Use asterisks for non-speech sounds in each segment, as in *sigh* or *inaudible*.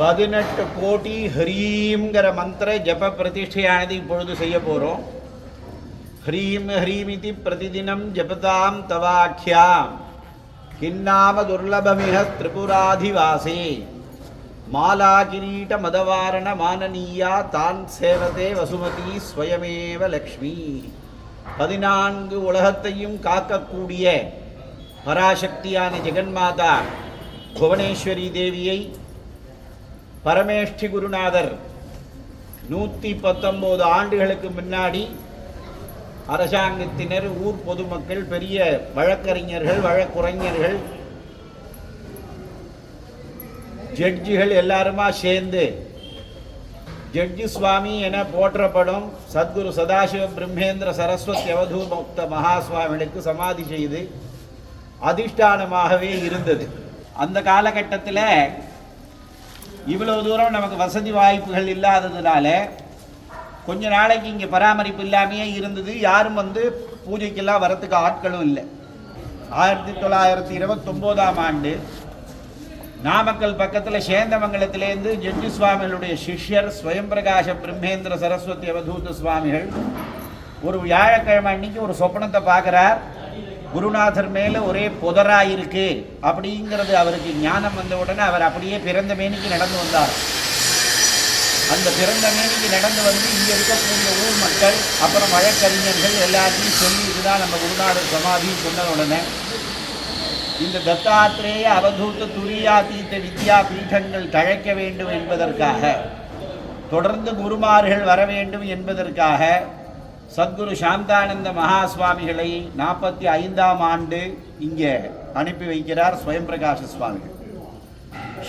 பதினெட்டு கோடி ஹ்ரீம்ங்கிற மந்திர ஜப பிரதிஷ்டையானது இப்பொழுது செய்ய போகிறோம் ஹ்ரீம் ஹ்ரீமிதி பிரதிதினம் ஜபதாம் தவாக்கியாம் கிண்ணாம துர்லபமிக திரிபுராதிவாசி. மாலா கிரீட மதவாரண மானனீயா தான் சேவதே வசுமதி ஸ்வயமேவ லக்ஷ்மி. பதினான்கு உலகத்தையும் காக்கக்கூடிய பராசக்தியான ஜெகன்மாதா புவனேஸ்வரி தேவியை பரமேஷ்டி குருநாதர் நூற்றி பத்தொம்போது ஆண்டுகளுக்கு முன்னாடி அரசாங்கத்தினர் ஊர் பொதுமக்கள் பெரிய வழக்கறிஞர்கள் வழக்குரைஞர்கள் ஜட்ஜிகள் எல்லாருமா சேர்ந்து ஜட்ஜி சுவாமி என போற்றப்படும் சத்குரு சதாசிவ பிரம்மேந்திர சரஸ்வதி அவதூமுக்த மகா சுவாமிகளுக்கு சமாதி செய்து அதிஷ்டானமாகவே இருந்தது. அந்த காலகட்டத்தில் இவ்வளவு தூரம் நமக்கு வசதி வாய்ப்புகள் இல்லாததுனால கொஞ்ச நாளைக்கு இங்கே பராமரிப்பு இல்லாமையே இருந்தது. யாரும் வந்து பூஜைக்கெல்லாம் வரத்துக்கு ஆட்களும் இல்லை. ஆயிரத்தி தொள்ளாயிரத்தி இருபத்தொம்போதாம் ஆண்டு நாமக்கல் பக்கத்தில் சேந்தமங்கலத்திலேருந்து ஜட்ஜி சுவாமிகளுடைய சிஷ்யர் ஸ்வயம் பிரகாஷ பிரம்மேந்திர சரஸ்வதி அவதூத சுவாமிகள் ஒரு வியாழக்கிழமை அன்னைக்கு ஒரு சொப்பனத்தை பார்க்குறார். குருநாதர் மேலே ஒரே புதராக இருக்கு அப்படிங்கிறது அவருக்கு ஞானம் வந்த உடனே அவர் அப்படியே பிறந்த மேனிக்கு நடந்து வந்தார். அந்த பிறந்த மேனிக்கு நடந்து வந்து இங்கே இருக்கக்கூடிய ஊர் மக்கள் அப்புறம் வழக்கறிஞர்கள் எல்லாத்தையும் சொல்லி இதுதான் நம்ம குருநாதர் சமாதி சொன்ன உடனே இந்த தத்தாத்திரேய அவதூத தீர்த்த வித்யா பீடங்கள் தழைக்க வேண்டும் என்பதற்காக தொடர்ந்து குருமார்கள் வர வேண்டும் என்பதற்காக சத்குரு சாந்தானந்த மகாசுவாமிகளை நாற்பத்தி ஐந்தாம் ஆண்டு இங்கே அனுப்பி வைக்கிறார் ஸ்வயம் பிரகாஷ சுவாமிகள்.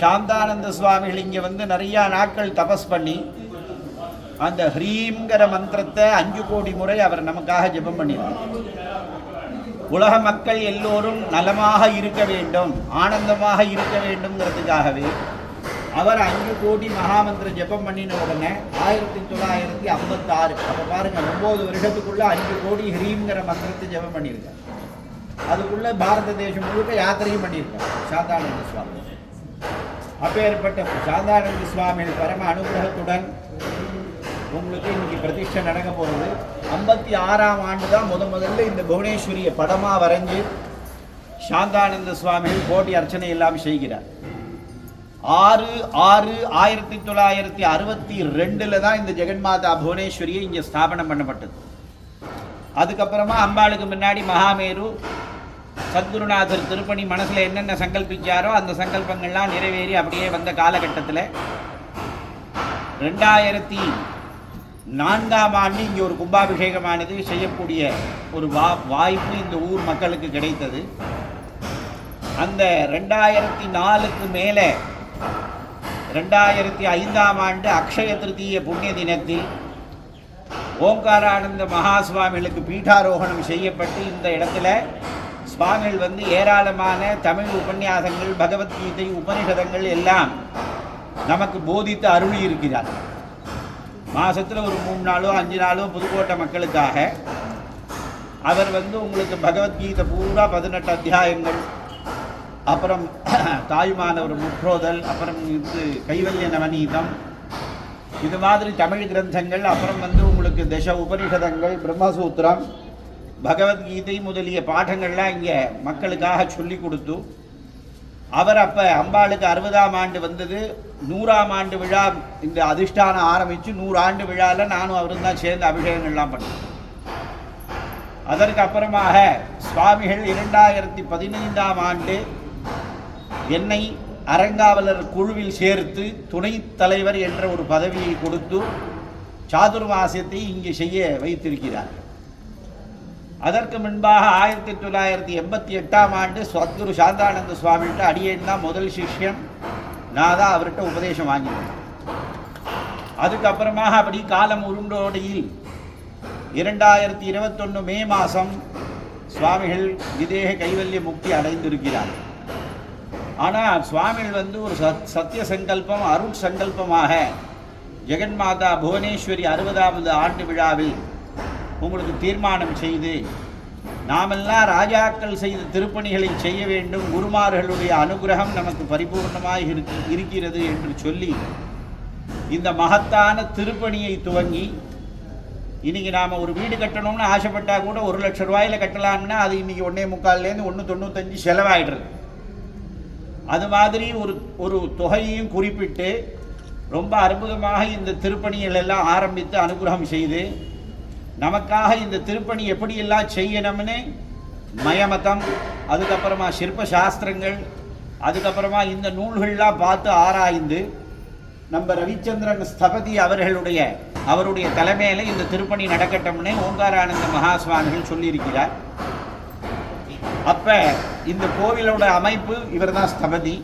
சாந்தானந்த சுவாமிகள் இங்கே வந்து நிறையா நாட்கள் தபஸ் பண்ணி அந்த ஹ்ரீம்ங்கிற மந்திரத்தை அஞ்சு கோடி முறை அவர் நமக்காக ஜெபம் பண்ணினார். உலக மக்கள் எல்லோரும் நலமாக இருக்க வேண்டும் ஆனந்தமாக இருக்க வேண்டும்ங்கிறதுக்காகவே அவர் அஞ்சு கோடி மகாமந்திர ஜெபம் பண்ணின உடனே ஆயிரத்தி தொள்ளாயிரத்தி ஐம்பத்தாறு அப்போ பாருங்க ஒம்பது வருஷத்துக்குள்ள அஞ்சு கோடி ஹிரீங்கிற மந்திரத்தை ஜெபம் பண்ணியிருக்கார். அதுக்குள்ள பாரத தேசம் முழுக்க யாத்திரையும் பண்ணியிருக்கார் சாந்தானந்த சுவாமி. அப்பேற்பட்ட சாந்தானந்த சுவாமியின் பரம அனுகிரகத்துடன் உங்களுக்கு இன்னைக்கு பிரதிஷ்டை நடக்க போகிறது ஐம்பத்தி ஆறாம் ஆண்டு தான் முத முதல்ல இந்த புவனேஸ்வரியை படமாக வரைஞ்சு சாந்தானந்த சுவாமிகள் போட்டி அர்ச்சனை எல்லாம் செய்கிறார். ஆறு ஆறு ஆயிரத்தி தொள்ளாயிரத்தி அறுபத்தி ரெண்டில் தான் இந்த ஜெகன்மாதா புவனேஸ்வரியை இங்கே ஸ்தாபனம் பண்ணப்பட்டது. அதுக்கப்புறமா அம்பாளுக்கு முன்னாடி மகாமேரு சத்குருநாதர் திருப்பணி மனசில் என்னென்ன சங்கல்பிச்சாரோ அந்த சங்கல்பங்கள்லாம் நிறைவேறி அப்படியே வந்த காலகட்டத்தில் ரெண்டாயிரத்தி நான்காம் ஆண்டு இங்கே ஒரு கும்பாபிஷேகமானது செய்யக்கூடிய ஒரு வா வாய்ப்பு இந்த ஊர் மக்களுக்கு கிடைத்தது. அந்த ரெண்டாயிரத்தி நாலுக்கு மேலே ரெண்டாயிரத்தி ஐந்தாம் ஆண்டு அக்ஷய திருத்தீய புண்ணிய தினத்தில் ஓங்காரானந்த மகா சுவாமிகளுக்கு பீட்டாரோகணம் செய்யப்பட்டு இந்த இடத்துல சுவாமிகள் வந்து ஏராளமான தமிழ் உபன்யாசங்கள் பகவத்கீதை உபனிஷதங்கள் எல்லாம் நமக்கு போதித்து அருளி இருக்கிறார். மாதத்தில் ஒரு மூணு நாளோ அஞ்சு நாளோ புதுக்கோட்டை மக்களுக்காக அவர் வந்து உங்களுக்கு பகவத்கீதை பூரா பதினெட்டு அத்தியாயங்கள் அப்புறம் *clears throat* தாய்மானவர் முற்றோதல் அப்புறம் இது கைவல்ய நவநீதம். இது மாதிரி தமிழ் கிரந்தங்கள் அப்புறம் வந்து உங்களுக்கு தச உபனிஷதங்கள் பிரம்மசூத்திரம் பகவத்கீதை முதலிய பாடங்கள்லாம் இங்கே மக்களுக்காக சொல்லி கொடுத்து அவர் அப்போ அம்பாளுக்கு அறுபதாம் ஆண்டு வந்தது. நூறாம் ஆண்டு விழா இந்த அதிஷ்டானம் ஆரம்பித்து நூறு ஆண்டு விழாவில் நானும் அவரும் தான் சேர்ந்து அபிஷேகங்கள்லாம் பண்ணோம். அதற்கு அப்புறமாக சுவாமிகள் இரண்டாயிரத்தி பதினைந்தாம் ஆண்டு என்னை அறங்காவலர் குழுவில் சேர்த்து துணைத் தலைவர் என்ற ஒரு பதவியை கொடுத்து சாதுர்மாசியத்தை இங்கே செய்ய வைத்திருக்கிறார். அதற்கு முன்பாக ஆயிரத்தி தொள்ளாயிரத்தி எண்பத்தி எட்டாம் ஆண்டு சத்குரு சாந்தானந்த சுவாமிகிட்ட அடியேன் தான் முதல் சிஷ்யன் நான் தான் அவர்கிட்ட உபதேசம் வாங்கினேன். அதுக்கப்புறமாக அப்படி காலம் உருண்டோடையில் இரண்டாயிரத்தி இருபத்தொன்று மே மாதம் சுவாமிகள் விதேக கைவல்ய முக்தி அடைந்திருக்கிறார் ஆனால் சுவாமிகள் வந்து ஒரு சத் சத்திய சங்கல்பம் அருட் சங்கல்பமாக ஜெகன்மாதா புவனேஸ்வரி அறுபதாவது ஆண்டு விழாவில் உங்களுக்கு தீர்மானம் செய்து நாமெல்லாம் ராஜாக்கள் செய்த திருப்பணிகளை செய்ய வேண்டும் குருமார்களுடைய அனுகிரகம் நமக்கு பரிபூர்ணமாக இருக்கு இருக்கிறது என்று சொல்லி இந்த மகத்தான திருப்பணியை துவங்கி இன்றைக்கி நாம் ஒரு வீடு கட்டணும்னு ஆசைப்பட்டால் கூட ஒரு லட்சம் ரூபாயில் கட்டலாம்னா அது இன்னைக்கு ஒன்றே முக்கால்லேருந்து ஒன்று தொண்ணூத்தஞ்சு செலவாயிடுறது. அது மாதிரி ஒரு ஒரு தொகையையும் குறிப்பிட்டு ரொம்ப அற்புதமாக இந்த திருப்பணிகள் எல்லாம் ஆரம்பித்து அனுகிரகம் செய்து நமக்காக இந்த திருப்பணி எப்படியெல்லாம் செய்யணும்னு மயமதம் அதுக்கப்புறமா சிற்ப சாஸ்திரங்கள் அதுக்கப்புறமா இந்த நூல்கள்லாம் பார்த்து ஆராய்ந்து நம்ம ரவிச்சந்திரன் ஸ்தபதி அவர்களுடைய அவருடைய தலைமையில் இந்த திருப்பணி நடக்கட்டும்னு ஓங்காரானந்த மகாஸ்வாமிகள் சொல்லியிருக்கிறார். அப்போ இந்த கோவிலோட அமைப்பு இவர்தான் ஸ்தபதி.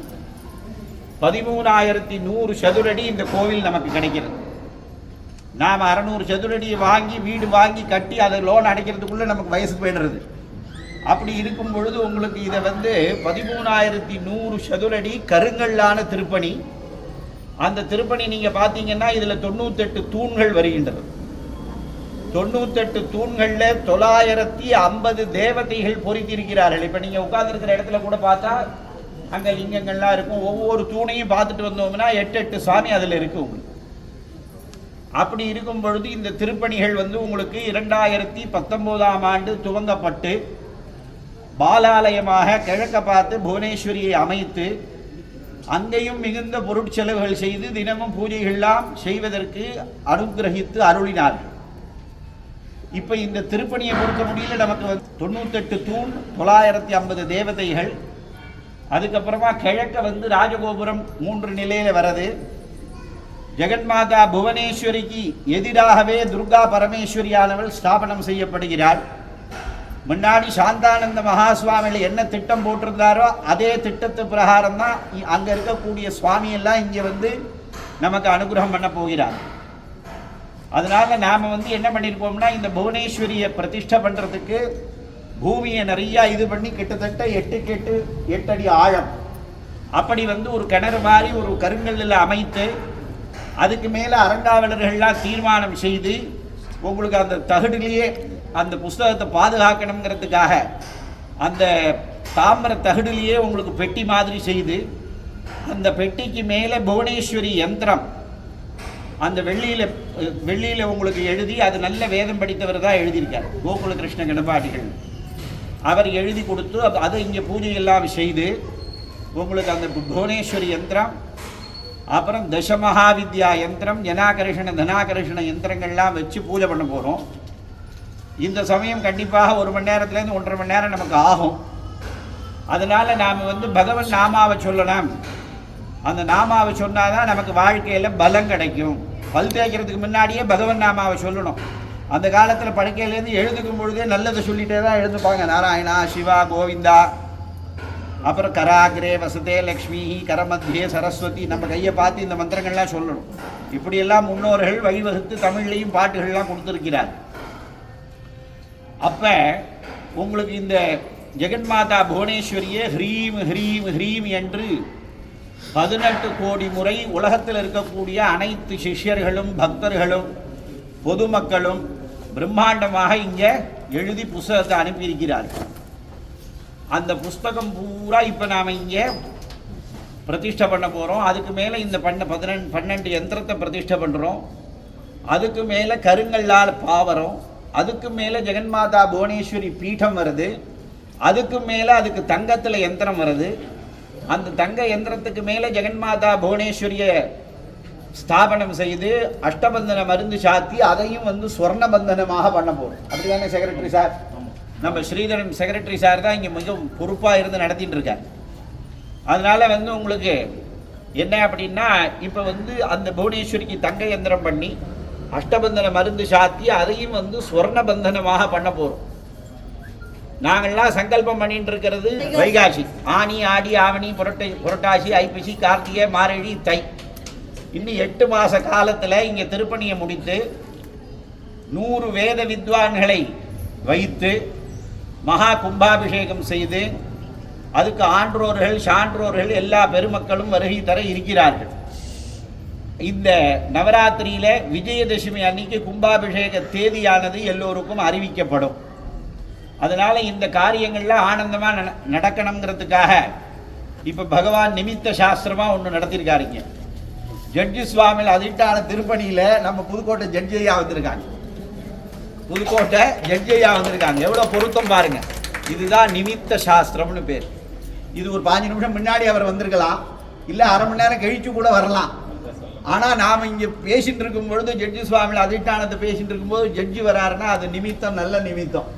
பதிமூணாயிரத்தி நூறு சதுரடி இந்த கோவில் நமக்கு கிடைக்கிறது. நாம் அறநூறு சதுரடியை வாங்கி வீடு வாங்கி கட்டி அதை லோன் அடைக்கிறதுக்குள்ளே நமக்கு வயசு போயிடுறது. அப்படி இருக்கும் பொழுது உங்களுக்கு இதை வந்து பதிமூணாயிரத்தி நூறு சதுரடி கருங்கல்லான திருப்பணி. அந்த திருப்பணி நீங்கள் பார்த்தீங்கன்னா இதில் தொண்ணூத்தெட்டு தூண்கள் வருகின்றது. தொண்ணூத்தெட்டு தூண்களில் தொள்ளாயிரத்தி ஐம்பது தேவதைகள் பொறித்திருக்கிறார்கள். இப்போ நீங்கள் உட்காந்துருக்கிற இடத்துல கூட பார்த்தா அங்கே லிங்கங்கள்லாம் இருக்கும். ஒவ்வொரு தூணையும் பார்த்துட்டு வந்தோம்னா எட்டு எட்டு சாமி அதில் இருக்கு உங்களுக்கு. அப்படி இருக்கும் பொழுது இந்த திருப்பணிகள் வந்து உங்களுக்கு இரண்டாயிரத்தி பத்தொம்போதாம் ஆண்டு துவங்கப்பட்டு பாலாலயமாக கிழக்க பார்த்து புவனேஸ்வரியை அமைத்து அங்கேயும் மிகுந்த பொருட்செலவுகள் செய்து தினமும் பூஜைகள்லாம் செய்வதற்கு அனுகிரகித்து அருளினார்கள். இப்போ இந்த திருப்பணியை பொறுத்த முடியல நமக்கு வந்து தொண்ணூத்தெட்டு தூண் தொள்ளாயிரத்தி ஐம்பது தேவதைகள். அதுக்கப்புறமா கிழக்க வந்து ராஜகோபுரம் மூன்று நிலையில வருது ஜெகன்மாதா புவனேஸ்வரிக்கு எதிராகவே துர்கா பரமேஸ்வரியானவள் ஸ்தாபனம் செய்யப்படுகிறாள். முன்னாடி சாந்தானந்த மகாசுவாமிகள் என்ன திட்டம் போட்டிருந்தாரோ அதே திட்டத்து பிரகாரம் தான் அங்க இருக்கக்கூடிய சுவாமியெல்லாம் இங்கே இங்க வந்து நமக்கு அனுகிரகம் பண்ண போகிறார். அதனால நாம வந்து என்ன பண்ணியிருப்போம்னா இந்த புவனேஸ்வரியை பிரதிஷ்டை பண்றதுக்கு பூமியை நிறைய இது பண்ணி கிட்டத்தட்ட எட்டுக்கு எட்டு எட்டு அடி ஆழம். அப்படி வந்து ஒரு கிணறு மாதிரி ஒரு கருங்கல்லில் அமைத்து அதுக்கு மேலே அறங்காவலர்கள்லாம் தீர்மானம் செய்து உங்களுக்கு அந்த தகடுலேயே அந்த புஸ்தகத்தை பாதுகாக்கணுங்கிறதுக்காக அந்த தாமிர தகடுலேயே உங்களுக்கு பெட்டி மாதிரி செய்து அந்த பெட்டிக்கு மேலே புவனேஸ்வரி யந்திரம் அந்த வெள்ளியில் வெள்ளியில் உங்களுக்கு எழுதி அது நல்ல வேதம் படித்தவர் தான் எழுதியிருக்கார். கோகுல கிருஷ்ண கணபாடிகள். அவர் எழுதி கொடுத்து அது- அதை இங்கே பூஜை எல்லாம் செய்து உங்களுக்கு அந்த புவனேஸ்வரி யந்திரம் அப்புறம் தசமகாவித்யா யந்திரம் ஜனாகர்ஷண தனாகர்ஷண யந்திரங்கள்லாம் வச்சு பூஜை பண்ண போகிறோம் இந்த சமயம் கண்டிப்பாக ஒரு மணி நேரத்துலேருந்து ஒன்றரை மணி நேரம் நமக்கு ஆகும். அதனால நாம் வந்து பகவன் நாமாவை சொல்லலாம். அந்த நாமாவை சொன்னாதான் நமக்கு வாழ்க்கையில் பலம் கிடைக்கும். பல் தேய்க்கிறதுக்கு முன்னாடியே பகவன் நாமாவை சொல்லணும். அந்த காலத்தில் படுக்கையிலேருந்து எழுதுக்கும் பொழுதே நல்லதை சொல்லிகிட்டே தான் எழுதுப்பாங்க நாராயணா சிவா கோவிந்தா. அப்புறம் கராகிரே வசதே லக்ஷ்மி கரமத்தியே சரஸ்வதி நம்ம கையை பார்த்து இந்த மந்திரங்கள்லாம் சொல்லணும். இப்படியெல்லாம் முன்னோர்கள் வழிவகுத்து தமிழ்லையும் பாட்டுகள்லாம் கொடுத்துருக்கிறார். அப்போ உங்களுக்கு இந்த ஜெகன்மாதா புவனேஸ்வரியே ஹ்ரீம் ஹ்ரீம் ஹ்ரீம் என்று பதினெட்டு கோடி முறை உலகத்தில் இருக்கக்கூடிய அனைத்து சிஷ்யர்களும் பக்தர்களும் பொதுமக்களும் பிரம்மாண்டமாக இங்கே எழுதி புஸ்தகத்தை அனுப்பியிருக்கிறார்கள். அந்த புஸ்தகம் பூரா இப்போ நாம் இங்கே பிரதிஷ்டை பண்ண போகிறோம் அதுக்கு மேலே இந்த பண்ண பதினெண்டு பன்னெண்டு யந்திரத்தை பிரதிஷ்டை பண்ணுறோம் அதுக்கு மேலே கருங்கல்லால் பாவரம் அதுக்கு மேலே ஜெகன்மாதா புவனேஸ்வரி பீடம் வருது அதுக்கு மேலே அதுக்கு தங்கத்தில் யந்திரம் வருது. அந்த தங்க எந்திரத்துக்கு மேலே ஜெகன்மாதா புவனேஸ்வரியை ஸ்தாபனம் செய்து அஷ்டபந்தன மருந்து சாத்தி அதையும் வந்து ஸ்வர்ண பந்தனமாக பண்ண போகிறோம் அப்படிதானே செக்ரட்டரி சார் நம்ம ஸ்ரீதரன் செக்ரட்டரி சார் தான் இங்கே மிகவும் பொறுப்பாக இருந்து நடத்திட்டு இருக்கார். அதனால வந்து உங்களுக்கு என்ன அப்படின்னா இப்போ வந்து அந்த புவனேஸ்வரிக்கு தங்க யந்திரம் பண்ணி அஷ்டபந்தன மருந்து சாத்தி அதையும் வந்து ஸ்வர்ண பந்தனமாக பண்ண போகிறோம் நாங்கள்லாம் சங்கல்பம் பண்ணிட்டு இருக்கிறது வைகாசி. ஆனி ஆடி ஆவணி புரட்டை புரட்டாசி ஐப்பசி கார்த்திகை மாரழி தை. இன்னும் எட்டு மாத காலத்தில் இங்கே திருப்பணியை முடித்து நூறு வேத வித்வான்களை வைத்து மகா கும்பாபிஷேகம் செய்து அதுக்கு ஆன்றோர்கள் சான்றோர்கள் எல்லா பெருமக்களும் வருகை தர இருக்கிறார்கள். இந்த நவராத்திரியில் விஜயதசமி அன்னைக்கு கும்பாபிஷேக தேதியானது எல்லோருக்கும் அறிவிக்கப்படும். அதனால் இந்த காரியங்கள்லாம் ஆனந்தமாக நடக்கணுங்கிறதுக்காக இப்போ பகவான் நிமித்த சாஸ்திரமாக ஒன்று நடத்தியிருக்காருங்க ஜட்ஜி சுவாமியில் அதிட்டான திருப்பணியில் நம்ம புதுக்கோட்டை ஜட்ஜையாக வந்திருக்காங்க. புதுக்கோட்டை ஜட்ஜையாக வந்திருக்காங்க. எவ்வளோ பொருத்தம் பாருங்கள் இதுதான் நிமித்த சாஸ்திரம்னு பேர். இது ஒரு பாஞ்சு நிமிஷம் முன்னாடி அவர் வந்திருக்கலாம். இல்லை அரை மணி நேரம் கழிச்சு கூட வரலாம். ஆனால் நாம் இங்கே பேசிட்டு இருக்கும் பொழுது ஜட்ஜி சுவாமியில் அதிட்டானத்தை பேசிட்டு இருக்கும்போது ஜட்ஜி வராருன்னா அது நிமித்தம் நல்ல நிமித்தம்.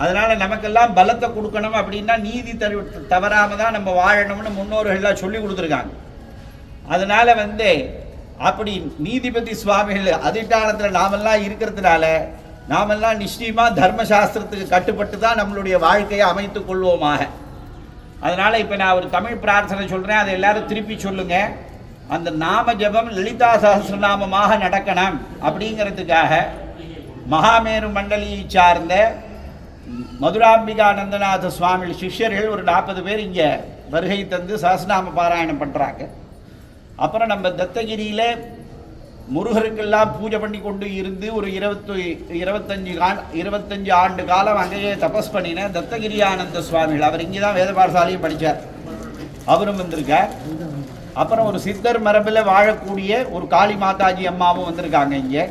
அதனால நமக்கெல்லாம் பலத்தை கொடுக்கணும் அப்படின்னா நீதி தரு தவறாம தான் நம்ம வாழணும்னு முன்னோர்கள்லாம் சொல்லி கொடுத்துருக்காங்க. அதனால வந்து அப்படி நீதிபதி சுவாமிகள் அதிஷ்டானத்தில் நாமெல்லாம் இருக்கிறதுனால நாமெல்லாம் நிச்சயமாக தர்மசாஸ்திரத்துக்கு கட்டுப்பட்டு தான் நம்மளுடைய வாழ்க்கையை அமைத்து கொள்வோமாக. அதனால் இப்போ நான் ஒரு தமிழ் பிரார்த்தனை சொல்கிறேன் அதை எல்லாரும் திருப்பி சொல்லுங்கள் அந்த நாம ஜெபம் லலிதா சகசிரநாமமாக நடக்கணும் அப்படிங்கிறதுக்காக மகாமேரு மண்டலியை சார்ந்த மதுராம்பிகானந்தநாத சுவாமி சிஷ்யர்கள் ஒரு நாற்பது பேர் இங்கே வருகை தந்து சஹஸ்ரநாம பாராயணம் பண்ணுறாங்க அப்புறம் நம்ம தத்தகிரியில் முருகருக்கெல்லாம் பூஜை பண்ணி கொண்டு இருந்து ஒரு இருபத்தி இருபத்தஞ்சு ஆண் இருபத்தஞ்சு ஆண்டு காலம் அங்கேயே தபஸ் பண்ணின தத்தகிரி ஆனந்த சுவாமிகள். அவர் இங்கே தான் வேத பாடசாலையும் படித்தார் அவரும் வந்திருக்கார். அப்புறம் ஒரு சித்தர் மரபில் வாழக்கூடிய ஒரு காளி மாதாஜி அம்மாவும் வந்திருக்காங்க இங்கே.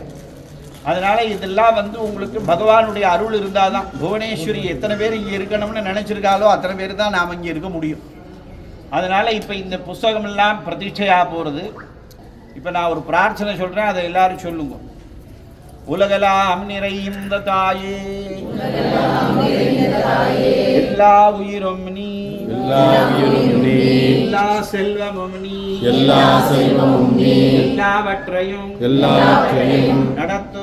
அதனால இதெல்லாம் வந்து உங்களுக்கு பகவானுடைய அருள் இருந்தால் தான் புவனேஸ்வரி எத்தனை பேர் இங்கே இருக்கணும்னு நினச்சிருக்காலோ அத்தனை பேர் தான் நாம் இங்கே இருக்க முடியும். அதனால இப்போ இந்த புஸ்தகமெல்லாம் பிரதீட்சையாக போகிறது இப்போ நான் ஒரு பிரார்த்தனை சொல்கிறேன் அதை எல்லாரும் சொல்லுங்க. உலகலாம் நிறைந்த தாயே. எல்லா உயிரும் நீ. எல்லா உயிரும் நீ. எல்லா செல்வமும் நீ. எல்லா செல்வமும் நீ. எல்லாவற்றையும் எல்லாவற்றையும்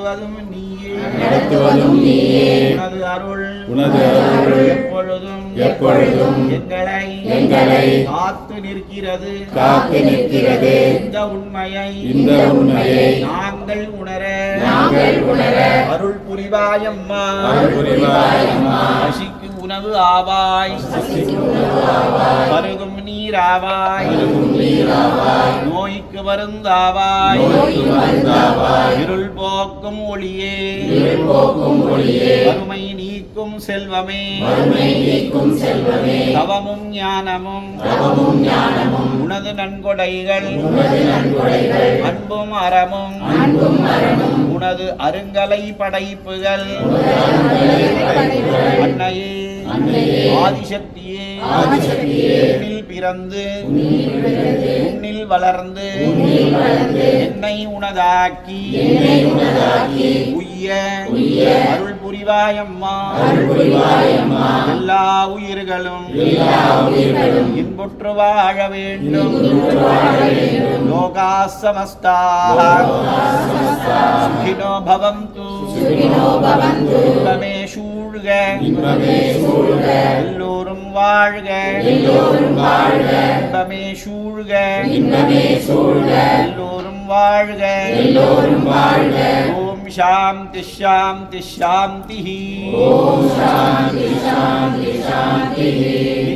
நடத்துவதும் நீயே. நடத்துவதும் நீயே. உனது அருள் உனது அருள் எப்பொழுதும் எப்பொழுதும் எங்களை எங்களை காத்து நிற்கிறது. காத்து நிற்கிறது. இந்த உண்மையை இந்த உண்மையை நாங்கள் உணர நாங்கள் உணர அருள் புரிவாயம்மா. அருள் புரிவாயம்மா. பசிக்கு உணவு ஆவாய். பருகும் நீராவாய். நோய்க்கு மருந்தாவாய். இருள் போக்கும் ஒளியே. வறுமை நீக்கும் செல்வமே. தவமும் ஞானமும். உனது நன்கொடைகள். அன்பும் அறமும். உனது அருங்கலை படைப்புகள். அன்னையே. ஆதிசக்தியே. உன்னில் பிறந்து. உன்னில் வளர்ந்து. என்னை உனதாக்கி. உய்ய. அருள் புரிவாயம்மா. எல்லா உயிர்களும். இன்புற்று வாழ வேண்டும். லோகா சமஸ்தா சுகினோ பவந்து. சுகினோ பவந்து. சூழ்க. எல்லோரும் வாழ்க. எல்லோரும் வாழ்க. இன்பமே சூழ்க. இன்பமே சூழ்க. எல்லோரும் வாழ்க. எல்லோரும் வாழ்க. ஓம் சாந்தி சாந்தி சாந்தி ஓம் சாந்தி சாந்தி சாந்தி